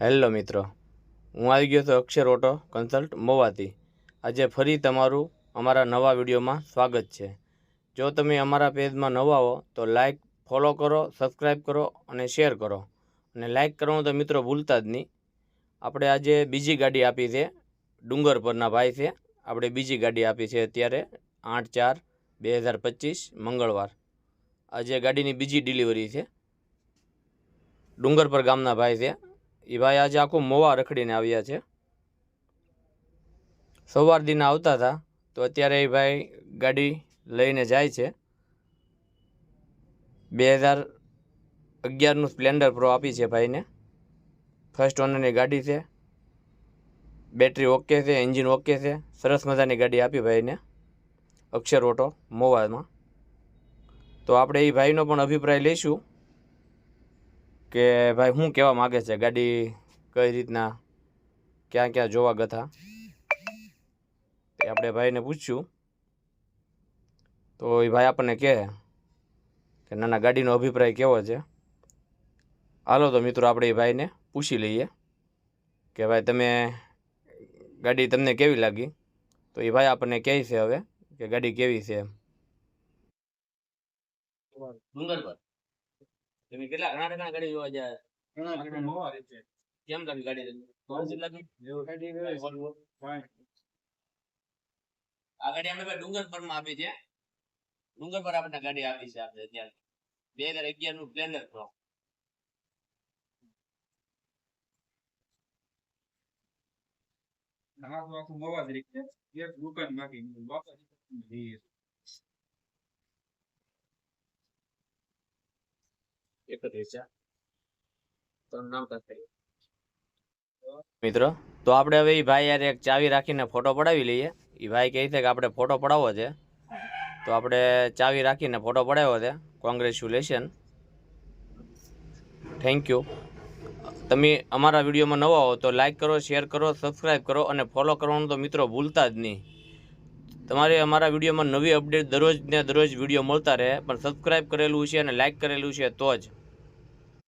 Hello મિત્રો, હું આવી ગયો છું અક્ષર ઓટો કન્સલ્ટ મોવાથી. આજે ફરી તમારું, અમારા નવા વિડીયોમાં સ્વાગત છે. જો તમે અમારા પેજમાં નવા હો, તો લાઇક ફોલો કરો સબસ્ક્રાઈબ કરો અને શેર કરો. અને લાઇક કરવાનું તો મિત્રો ભૂલતા જ નહીં. આપણે આજે બીજી ગાડી આપી છે, ડુંગર પરના ભાઈ છે. આપણે બીજી ગાડી આપી છે અત્યારે, આઠ ચાર બે હજાર પચીસ, મંગળવાર. આજે ગાડીની બીજી ડિલિવરી છે. ડુંગર પર ગામના ભાઈ છે. એ ભાઈ આજે આખું મોવા રખડીને આવ્યા છે. સવાર દિને આવતા હતા, તો અત્યારે એ ભાઈ ગાડી લઈને જાય છે. બે હજાર અગિયારનું સ્પ્લેન્ડર પ્રો આપી છે ભાઈને. ફર્સ્ટ ઓનરની ગાડી છે. બેટરી ઓકે છે એન્જિન ઓકે છે. સરસ મજાની ગાડી આપી ભાઈને. અક્ષર ઓટો મોવામાં. તો આપણે એ ભાઈનો પણ અભિપ્રાય લઈશું. કે ભાઈ શું કહેવા માગે છે? ગાડી કઈ રીતના? ક્યાં ક્યાં જોવા ગથા? એ આપણે ભાઈને પૂછ્યું. તો એ ભાઈ આપણને કહે કે નાના ગાડીનો અભિપ્રાય કેવો છે? હાલો તો મિત્રો, આપણે એ ભાઈને પૂછી લઈએ કે ભાઈ તમે ગાડી તમને કેવી લાગી? તો એ ભાઈ આપણને કહે છે હવે કે ગાડી કેવી છે એમ. તમે કેટલા ઘણા ટકા ગાડી જોવા જાય કેમ લાગી ગાડી આ ગાડી આપણે ભાઈ ડુંગર પરમાં આપી છે. ડુંગર પર આપણે ગાડી આપી છે આપણે અત્યારે. બે હજાર અગિયારનું પ્લેનર પ્રો એકત્રીસ છે. તમારું નામ કઈ મિત્રો, તો આપણે હવે એ ભાઈ યાર એક ચાવી રાખીને ફોટો પડાવી લઈએ. એ ભાઈ કહે છે કે આપણે ફોટો પડાવવો છે. તો આપણે ચાવી રાખીને ફોટો પડાવ્યો છે. કોંગ્રેચ્યુલેશન થેન્ક યુ તમે અમારા વિડીયોમાં નવા હો તો લાઈક કરો શેર કરો સબસ્ક્રાઈબ કરો અને ફોલો કરવાનું તો મિત્રો ભૂલતા જ નહીં. તમારે અમારા વિડીયોમાં નવી અપડેટ દરરોજ ને દરરોજ વીડિયો મળતા રહે, પણ સબસ્ક્રાઈબ કરેલું છે અને લાઇક કરેલું છે તો જ.